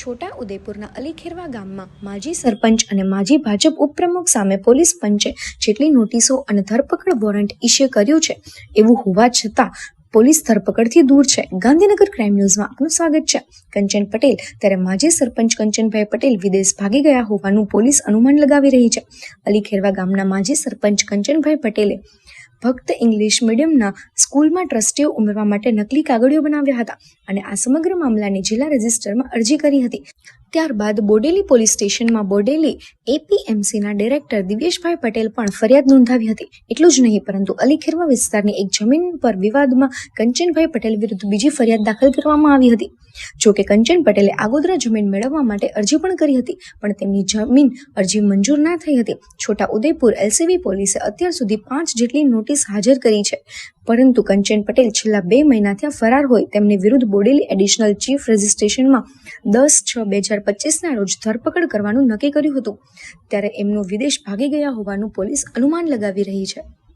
છોટા ઉદેપુરના અલીખેરવા ગામમાં માજી સરપંચ અને માજી ભાજપ ઉપપ્રમુખ સામે પોલીસ પંચે જેટલી નોટિસો અને ધરપકડ વોરંટ ઇસ્યુ કર્યું છે, એવું હોવા છતાં પોલીસ ધરપકડથી દૂર છે. ગાંધીનગર ક્રાઇમ ન્યૂઝમાં આપનું સ્વાગત છે. કંચન પટેલ, ત્યારે માજી સરપંચ કંચનભાઈ પટેલ વિદેશ ભાગી ગયા હોવાનું પોલીસ અનુમાન લગાવી રહી છે. અલીખેરવા ગામના માજી સરપંચ કંચનભાઈ પટેલે ભક્ત ઇંગ્લિશ મીડિયમના સ્કૂલમાં ટ્રસ્ટીઓ ઉમેરવા માટે નકલી કાગળીઓ બનાવ્યા હતા અને આ સમગ્ર મામલાની જિલ્લા રજિસ્ટરમાં અરજી કરી હતી. ત્યારબાદ બોડેલી પોલીસ સ્ટેશનમાં બોડેલી એપીએમસીના ડિરેક્ટર દિવ્યેશભાઈ પટેલ પણ ફરિયાદ નોંધાવી હતી. એટલું જ નહીં, પરંતુ અલીખેરવા વિસ્તારની એક જમીન પર વિવાદમાં કંચનભાઈ પટેલ વિરુદ્ધ બીજી ફરિયાદ દાખલ કરવામાં આવી હતી. જો કે કંચન પટેલે આગોદરા જમીન મેળવવા માટે અરજી પણ કરી હતી, પણ તેમની જમીન અરજી મંજૂર ના થઈ હતી. છોટા ઉદેપુર એલસીબી પોલીસે અત્યાર સુધી પાંચ જેટલી નોટિસ હાજર કરી છે. પરંતુ કંચન પટેલ છેલ્લા બે મહિનાથી ફરાર હોય તેમની વિરુદ્ધ બોડેલી એડિશનલ ચીફ રજિસ્ટ્રેશનમાં દસ છ બે હજાર પચીસના રોજ ધરપકડ કરવાનું નક્કી કર્યું હતું. ત્યારે એમનું વિદેશ ભાગી ગયા હોવાનું પોલીસ અનુમાન લગાવી રહી છે.